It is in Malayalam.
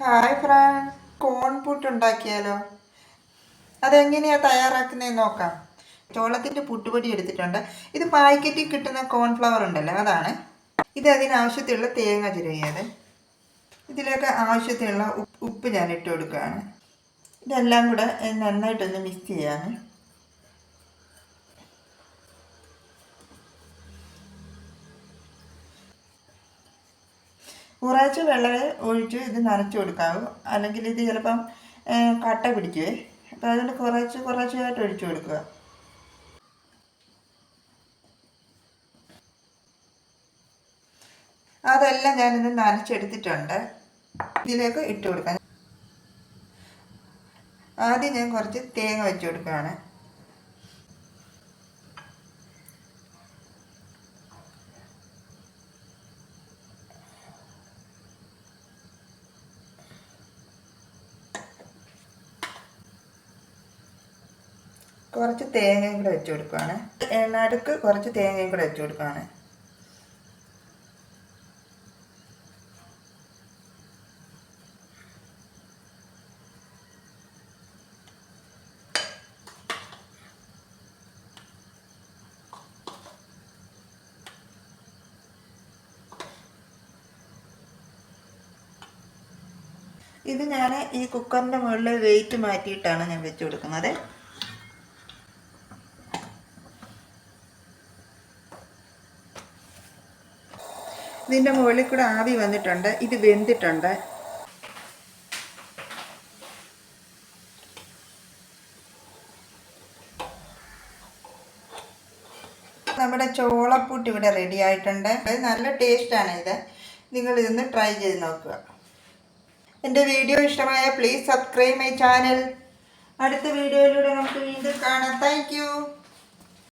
ഹായ് ഫ്രണ്ട് കോൺ പുട്ട് ഉണ്ടാക്കിയാലോ? അതെങ്ങനെയാണ് തയ്യാറാക്കുന്നതെന്ന് നോക്കാം. ചോളത്തിന്റെ പുട്ടുപൊടി എടുത്തിട്ടുണ്ട്. ഇത് പാക്കറ്റിൽ കിട്ടുന്ന കോൺഫ്ലവർ ഉണ്ടല്ലോ അതാണ്. ഇത് അതിനാവശ്യത്തിലുള്ള തേങ്ങ ചിരകിയത്. ഇതിലേക്ക് ആവശ്യത്തിനുള്ള ഉപ്പ് ഞാൻ ഇട്ട് കൊടുക്കുകയാണ്. ഇതെല്ലാം കൂടെ നന്നായിട്ടൊന്ന് മിക്സ് ചെയ്യാണ് കുറച്ച് വെള്ളം ഒഴിച്ച് ഇത് നനച്ച് കൊടുക്കാവൂ. അല്ലെങ്കിൽ ഇത് ചിലപ്പം കട്ട പിടിക്കുവേ. അപ്പോൾ അതുകൊണ്ട് കുറച്ച് കുറച്ചായിട്ട് ഒഴിച്ചു കൊടുക്കുക. അതെല്ലാം ഞാനിത് നനച്ചെടുത്തിട്ടുണ്ട്. ഇതിലേക്ക് ഇട്ട് കൊടുക്കാം. ആദ്യം ഞാൻ കുറച്ച് തേങ്ങ വെച്ച് കൊടുക്കുകയാണ്. കുറച്ച് തേങ്ങയും കൂടെ വെച്ച് കൊടുക്കുകയാണ് നടുക്ക് കുറച്ച് തേങ്ങയും കൂടെ വെച്ച് കൊടുക്കുകയാണ് ഇത് ഞാൻ ഈ കുക്കറിന്റെ മുകളിൽ വെയിറ്റ് മാറ്റിയിട്ടാണ് ഞാൻ വെച്ച് കൊടുക്കുന്നത്. ഇതിന്റെ മുകളിൽ കൂടെ ആവി വന്നിട്ടുണ്ട്. ഇത് വെന്തിട്ടുണ്ട്. നമ്മുടെ ചോളപ്പൂട്ട് ഇവിടെ റെഡി ആയിട്ടുണ്ട്. നല്ല ടേസ്റ്റാണ് ഇത്. നിങ്ങൾ ഇതൊന്ന് ട്രൈ ചെയ്ത് നോക്കുക. എന്റെ വീഡിയോ ഇഷ്ടമായ പ്ലീസ് സബ്സ്ക്രൈബ് മൈ ചാനൽ അടുത്ത വീഡിയോയിലൂടെ നമുക്ക് വീണ്ടും കാണാം. താങ്ക്